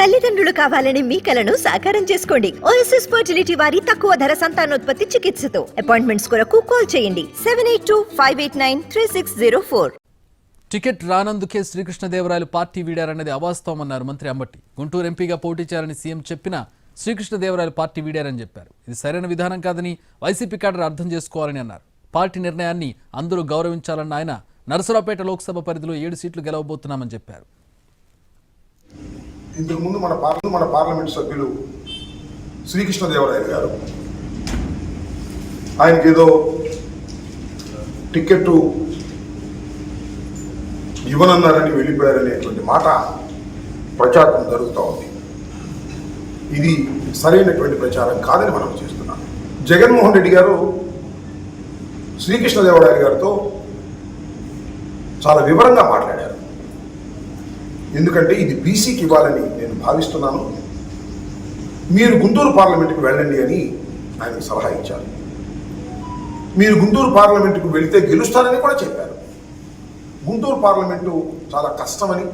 తల్లిదండ్రులు కావాలని మీ కలను సాకారం చేసుకోండి. ఓఎస్ఎస్ ఫర్టిలిటీ వారి తక్కువ ధర సంతానోత్పత్తి చికిత్సతో. అపాయింట్మెంట్స్ కొరకు కాల్ చేయండి. Seven eight two five eight nine three six zero four ticket రానందుకే Srikrishnadevarayalu party వీడారన్నది అవాస్తవమన్నారు మంత్రి అంబట్టి గుంటూరు ఎంపీగా పోటీ చేయాలని సీఎం చెప్పినా శ్రీకృష్ణదేవరాయలు పార్టీ వీడారని చెప్పారు. ఇది సరైన విధానం కాదని వైసీపీ కేడర్ అర్థం చేసుకోవాలని అన్నారు. పార్టీ నిర్ణయాన్ని అందరూ గౌరవించాలన్న ఆయన నరసరావుపేట లోక్సభ పరిధిలో ఏడు సీట్లు గెలవబోతున్నామని చెప్పారు. ఇంతకు ముందు మన పార్ల మన పార్లమెంట్ సభ్యులు శ్రీకృష్ణదేవరాయలు గారు. ఆయనకి ఏదో టికెట్ ఇవ్వనన్నారని వెళ్ళిపోయారనేటువంటి మాట ప్రచారం జరుగుతూ ఉంది. ఇది సరైనటువంటి ప్రచారం కాదని మనం చేస్తున్నాం. జగన్మోహన్ రెడ్డి గారు శ్రీకృష్ణదేవరాయలు గారితో చాలా వివరంగా మాట్లాడారు. ఎందుకంటే ఇది బీసీకి ఇవ్వాలని నేను భావిస్తున్నాను. మీరు గుంటూరు పార్లమెంటుకు వెళ్ళండి అని ఆయన సలహా ఇచ్చారు. మీరు గుంటూరు పార్లమెంటుకు వెళితే గెలుస్తారని కూడా చెప్పారు. గుంటూరు పార్లమెంటు చాలా కష్టమని